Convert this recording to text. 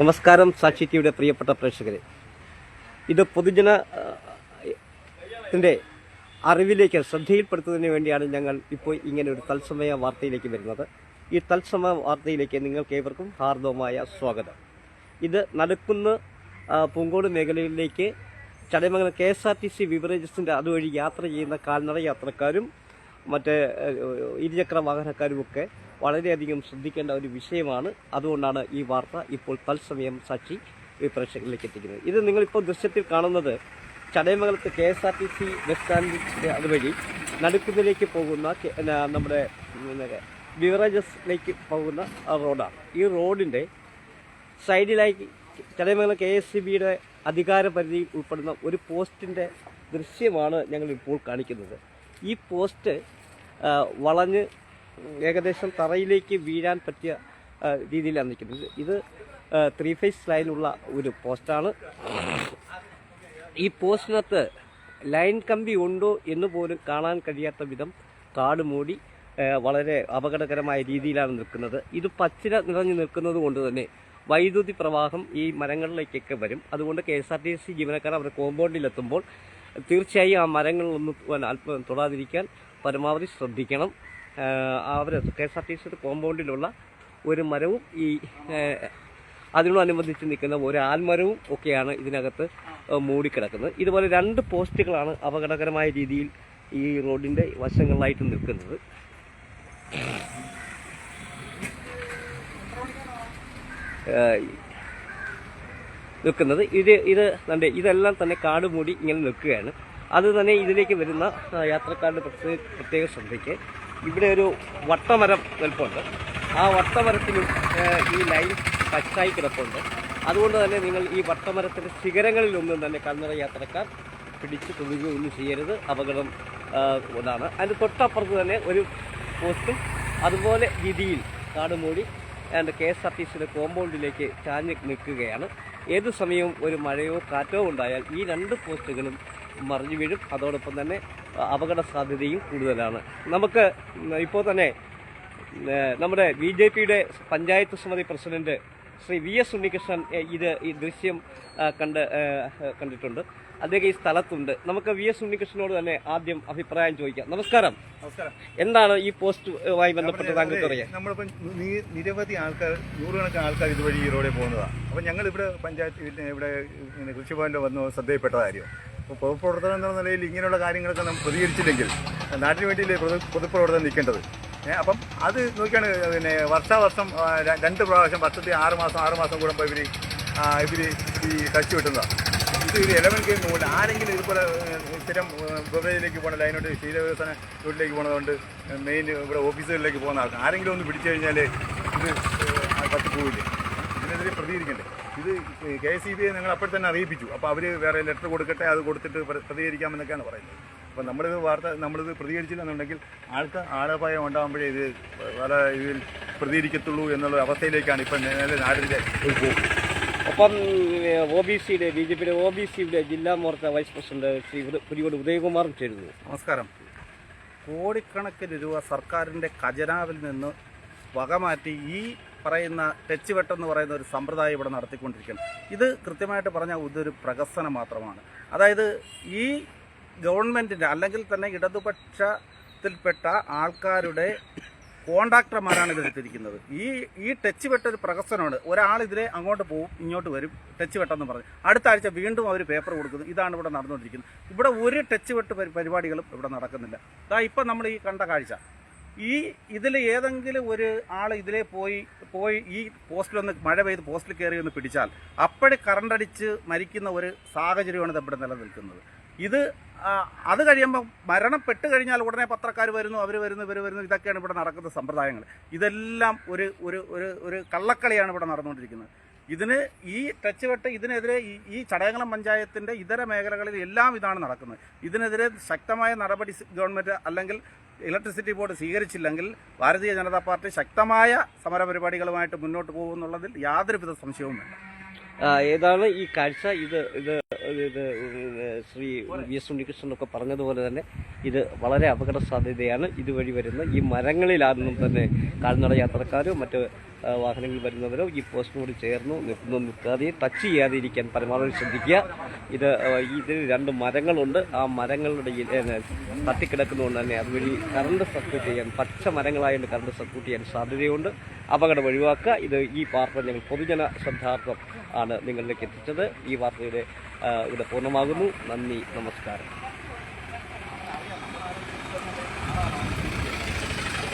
നമസ്കാരം സാക്ഷി ടിവിയുടെ പ്രിയപ്പെട്ട പ്രേക്ഷകരെ. ഇത് പൊതുജന അറിവിലേക്ക് ശ്രദ്ധയിൽപ്പെടുത്തുന്നതിന് വേണ്ടിയാണ് ഞങ്ങൾ ഇപ്പോൾ ഇങ്ങനെ ഒരു തത്സമയ വാർത്തയിലേക്ക് വരുന്നത്. ഈ തത്സമയ വാർത്തയിലേക്ക് നിങ്ങൾക്ക് ഏവർക്കും ഹാർദവമായ സ്വാഗതം. ഇത് നടക്കുന്ന പൂങ്കോട് മേഖലയിലേക്ക് Chadayamangalam K S R T C ബിവറേജസിന്റെ അതുവഴി യാത്ര ചെയ്യുന്ന കാൽനട യാത്രക്കാരും മറ്റ് ഇരുചക്ര വാഹനക്കാരുമൊക്കെ വളരെയധികം ശ്രദ്ധിക്കേണ്ട ഒരു വിഷയമാണ്. അതുകൊണ്ടാണ് ഈ വാർത്ത ഇപ്പോൾ തത്സമയം സാക്ഷി പ്രേക്ഷകരിലേക്ക് എത്തിക്കുന്നത്. ഇത് നിങ്ങളിപ്പോൾ ദൃശ്യത്തിൽ കാണുന്നത് ചടയമംഗലത്ത് K S R T C bus സ്റ്റാൻഡിന്റെ അതുവഴി നടുക്കുന്നിലേക്ക് പോകുന്ന നമ്മുടെ ബിവറേജസിലേക്ക് പോകുന്ന റോഡാണ്. ഈ റോഡിന്റെ സൈഡിലായി ചടയമംഗലം കെ എസ് സി ബിയുടെ അധികാര പരിധിയിൽ ഉൾപ്പെടുന്ന ഒരു പോസ്റ്റിന്റെ ദൃശ്യമാണ് ഞങ്ങൾ ഇപ്പോൾ കാണിക്കുന്നത്. ഈ പോസ്റ്റ് വളഞ്ഞ് ഏകദേശം തറയിലേക്ക് വീഴാൻ പറ്റിയ രീതിയിലാണ് നിൽക്കുന്നത്. ഇത് ത്രീ ഫേസ് ലൈനുള്ള ഒരു പോസ്റ്റാണ് ഈ പോസ്റ്റിനകത്ത് ലൈൻ കമ്പി ഉണ്ടോ എന്ന് പോലും കാണാൻ കഴിയാത്ത വിധം കാട് മൂടി വളരെ അപകടകരമായ രീതിയിലാണ് നിൽക്കുന്നത്. ഇത് പച്ചില നിറഞ്ഞു നിൽക്കുന്നത് കൊണ്ട് തന്നെ വൈദ്യുതി പ്രവാഹം ഈ മരങ്ങളിലേക്കൊക്കെ വരും. അതുകൊണ്ട് K S R T C ജീവനക്കാർ അവരുടെ കോമ്പൗണ്ടിലെത്തുമ്പോൾ തീർച്ചയായും ആ മരങ്ങളിലൊന്നും അല്പം തൊടാതിരിക്കാൻ പരമാവധി ശ്രദ്ധിക്കണം. അവർ കെ എസ് ആർ ടി സിയുടെ കോമ്പൗണ്ടിലുള്ള ഒരു മരവും ഈ അതിനോടനുബന്ധിച്ച് നിൽക്കുന്ന ഒരു ആൽമരവും ഒക്കെയാണ് ഇതിനകത്ത് മൂടിക്കിടക്കുന്നത്. ഇതുപോലെ രണ്ട് പോസ്റ്റുകളാണ് അപകടകരമായ രീതിയിൽ ഈ റോഡിന്റെ വശങ്ങളിലായിട്ട് നിൽക്കുന്നത്. നിൽക്കുന്നത്. ഇത് ഇത് തന്നെ ഇതെല്ലാം തന്നെ കാട് മൂടി ഇങ്ങനെ നിൽക്കുകയാണ്. അത് തന്നെ ഇതിലേക്ക് വരുന്ന യാത്രക്കാരുടെ പ്രത്യേക പ്രത്യേക ശ്രദ്ധയ്ക്ക് ഇവിടെ ഒരു വട്ടമരം നിൽപ്പുണ്ട്. ആ വട്ടമരത്തിലും ഈ ലൈൻ ടച്ചായി കിടപ്പുണ്ട്. അതുകൊണ്ട് തന്നെ നിങ്ങൾ ഈ വട്ടമരത്തിന്റെ ശിഖരങ്ങളിലൊന്നും തന്നെ കന്നഡ യാത്രക്കാർ പിടിച്ച് തൊടുകയൊന്നും ചെയ്യരുത്. അപകടം ഇതാണ് അതിന്റെ തൊട്ടപ്പുറത്ത് തന്നെ ഒരു പോസ്റ്റും അതുപോലെ രീതിയിൽ കാട് മൂടി and K S R T സിയുടെ കോമ്പൗണ്ടിലേക്ക് ചാഞ്ഞ് നിൽക്കുകയാണ്. ഏത് സമയവും ഒരു മഴയോ കാറ്റോ ഉണ്ടായാൽ ഈ രണ്ട് പോസ്റ്റുകളും മറിഞ്ഞു വീഴും. അതോടൊപ്പം തന്നെ അപകട സാധ്യതയും കൂടുതലാണ്. നമുക്ക് ഇപ്പോൾ തന്നെ നമ്മുടെ ബി ജെ പിയുടെ പഞ്ചായത്ത് സമിതി president Shri V S Unnikrishnan ഇത് ഈ ദൃശ്യം കണ്ട് കണ്ടിട്ടുണ്ട്. അദ്ദേഹം ഈ സ്ഥലത്തുണ്ട്. നമുക്ക് വി എസ് ഉണ്ണികൃഷ്ണനോട് തന്നെ ആദ്യം അഭിപ്രായം ചോദിക്കാം. നമസ്കാരം. എന്താണ് ഈ പോസ്റ്റുമായി ബന്ധപ്പെട്ട് താങ്കൾക്ക് അറിയാം? നമ്മളിപ്പം നിരവധി ആൾക്കാർ നൂറുകണക്കിന് ആൾക്കാർ ഇതുവഴി ഈ റോഡിൽ പോകുന്നതാണ് അപ്പം ഞങ്ങൾ ഇവിടെ പഞ്ചായത്ത് ഇവിടെ കൃഷിഭവനിൽ വന്ന് ശ്രദ്ധയിൽപ്പെട്ട കാര്യം. പൊതുപ്രവർത്തനം എന്ന നിലയിൽ ഇങ്ങനെയുള്ള കാര്യങ്ങളൊക്കെ നമ്മൾ പ്രതികരിച്ചില്ലെങ്കിൽ നാട്ടിന് വേണ്ടിയില്ലേ പൊതു പൊതുപ്രവർത്തനം നിൽക്കേണ്ടത്? ഏഹ് അപ്പം അത് നോക്കിയാണ് പിന്നെ വർഷാവർഷം രണ്ട് പ്രാവശ്യം വർഷത്തിൽ ആറ് മാസം ആറ് മാസം കൂടുമ്പോൾ ഇവർ ഇവർ ഈ ടച്ച് കിട്ടുന്നതാണ് ഇത് ഒരു ഇലവൻ ഗെയിം പോലെ ആരെങ്കിലും ഇതുപോലെ സ്ഥിരം ഗവയിലേക്ക് പോകണ ലൈനോട്ട് ശീലവികസന തൊഴിലേക്ക് പോകുന്നതുകൊണ്ട് മെയിൻ ഇവിടെ ഓഫീസുകളിലേക്ക് പോകുന്ന ആൾക്കാർ. ആരെങ്കിലും ഒന്ന് പിടിച്ചു കഴിഞ്ഞാൽ ഇത് പറ്റി പോവില്ലേ ഇതിനെതിരെ പ്രതികരിക്കണ്ടേ? ഇത് കെ എസ് സി ബി ഞങ്ങൾ അപ്പോൾ തന്നെ അറിയിപ്പിച്ചു. അപ്പോൾ അവർ വേറെ ലെറ്റർ കൊടുക്കട്ടെ അത് കൊടുത്തിട്ട് പ്ര- പ്രതികരിക്കാമെന്നൊക്കെയാണ് പറയുന്നത്. അപ്പോൾ നമ്മളിത് വാർത്ത നമ്മളിത് പ്രതികരിച്ചില്ലെന്നുണ്ടെങ്കിൽ ആൾക്ക് ആളപായം ഉണ്ടാകുമ്പോഴേ ഇത് പല ഇതിൽ പ്രതികരിക്കത്തുള്ളൂ എന്നുള്ള അവസ്ഥയിലേക്കാണ് ഇപ്പം നിലവിലെ നാടിന്റെ അപ്പം പോക്ക്. ഒപ്പം ഒ ബി സിയുടെ ബി ജെ പിയുടെ ഒ ബി സിയുടെ ജില്ലാ മോർച്ച വൈസ് പ്രസിഡന്റ് ശ്രീ പുരിയോട് പുലിയോട് ഉദയകുമാറും ചേരുന്നു. നമസ്കാരം. കോടിക്കണക്കിന് രൂപ സർക്കാരിന്റെ ഖജനാവിൽ നിന്ന് വകമാറ്റി ഈ പറയുന്ന ടച്ച് വെട്ടെന്ന് പറയുന്ന ഒരു സമ്പ്രദായം ഇവിടെ നടത്തിക്കൊണ്ടിരിക്കുകയാണ്. ഇത് കൃത്യമായിട്ട് പറഞ്ഞാൽ ഇതൊരു പ്രകസനം മാത്രമാണ്. അതായത് ഈ ഗവൺമെന്റിന്റെ അല്ലെങ്കിൽ തന്നെ ഇടതുപക്ഷത്തിൽപ്പെട്ട ആൾക്കാരുടെ കോൺട്രാക്ടർമാരാണ് ഇതെടുത്തിരിക്കുന്നത് ഈ ഈ ടച്ച് വെട്ട ഒരു പ്രകസനമാണ് ഒരാൾ ഇതിലെ അങ്ങോട്ട് പോകും ഇങ്ങോട്ട് വരും ടച്ച് വെട്ടെന്ന് പറഞ്ഞു. അടുത്ത ആഴ്ച വീണ്ടും അവർ പേപ്പർ കൊടുക്കുന്നു. ഇതാണ് ഇവിടെ നടന്നുകൊണ്ടിരിക്കുന്നത്. ഇവിടെ ഒരു ടച്ച് വെട്ട് പരി- പരിപാടികളും ഇവിടെ നടക്കുന്നില്ല. അതാ ഇപ്പം നമ്മൾ ഈ കണ്ട കാഴ്ച. ഈ ഇതിൽ ഏതെങ്കിലും ഒരു ആൾ ഇതിലേ പോയി പോയി ഈ പോസ്റ്റിലൊന്ന് മഴ പെയ്ത് പോസ്റ്റിൽ കയറി ഒന്ന് പിടിച്ചാൽ അപ്പോഴേ കറണ്ടടിച്ച് മരിക്കുന്ന ഒരു സാഹചര്യമാണ് ഇവിടെ നിലനിൽക്കുന്നത്. ഇത് അത് കഴിയുമ്പോൾ മരണപ്പെട്ട് കഴിഞ്ഞാൽ ഉടനെ പത്രക്കാർ വരുന്നു അവർ വരുന്നു ഇവർ വരുന്നു ഇതൊക്കെയാണ് ഇവിടെ നടക്കുന്ന സമ്പ്രദായങ്ങൾ. ഇതെല്ലാം ഒരു ഒരു ഒരു കള്ളക്കളിയാണ് ഇവിടെ നടന്നുകൊണ്ടിരിക്കുന്നത്. ഇതിന് ഈ ടച്ച് വെട്ട് ഇതിനെതിരെ ഈ ചടയങ്ങളം പഞ്ചായത്തിന്റെ ഇതര മേഖലകളിൽ എല്ലാം ഇതാണ് നടക്കുന്നത്. ഇതിനെതിരെ ശക്തമായ നടപടി ഗവൺമെന്റ് അല്ലെങ്കിൽ electricity board സ്വീകരിച്ചില്ലെങ്കിൽ Bharatiya Janata party ശക്തമായ സമരപരിപാടികളുമായിട്ട് മുന്നോട്ട് പോകുമെന്നുള്ളതിൽ യാതൊരുവിധ സംശയവും വേണ്ട. ഏതാണ് ഈ കാഴ്ച? ഇത് ഇത് ഇത് ശ്രീ വി എസ് ഉണ്ണികൃഷ്ണനൊക്കെ പറഞ്ഞതുപോലെ തന്നെ ഇത് വളരെ അപകട സാധ്യതയാണ് ഇതുവഴി വരുന്ന ഈ മരങ്ങളിലാണെന്നും തന്നെ കാൽനട യാത്രക്കാരും മറ്റ് വാഹനങ്ങൾ വരുന്നവരോ ഈ പോസ്റ്റിനോട് ചേർന്ന് നിൽക്കുന്നു നിൽക്കാതെ ടച്ച് ചെയ്യാതെ ഇരിക്കാൻ പരമാവധി ശ്രദ്ധിക്കുക. ഇത് ഇതിൽ രണ്ട് മരങ്ങളുണ്ട്. ആ മരങ്ങളുടെ തട്ടിക്കിടക്കുന്നതുകൊണ്ട് തന്നെ അതുവഴി കറണ്ട് സർക്യൂട്ട് ചെയ്യാൻ പച്ച മരങ്ങളായതുകൊണ്ട് കറണ്ട് സർക്യൂട്ട് ചെയ്യാൻ സാധ്യതയുണ്ട്. അപകടം ഒഴിവാക്കുക. ഇത് ഈ വാർത്ത ഞങ്ങൾ പൊതുജന ശ്രദ്ധാർത്ഥം ആണ് നിങ്ങളിലേക്ക് എത്തിച്ചത്. ഈ വാർത്തയുടെ ഇവിടെ പൂർണമാകുന്നു. നന്ദി നമസ്കാരം.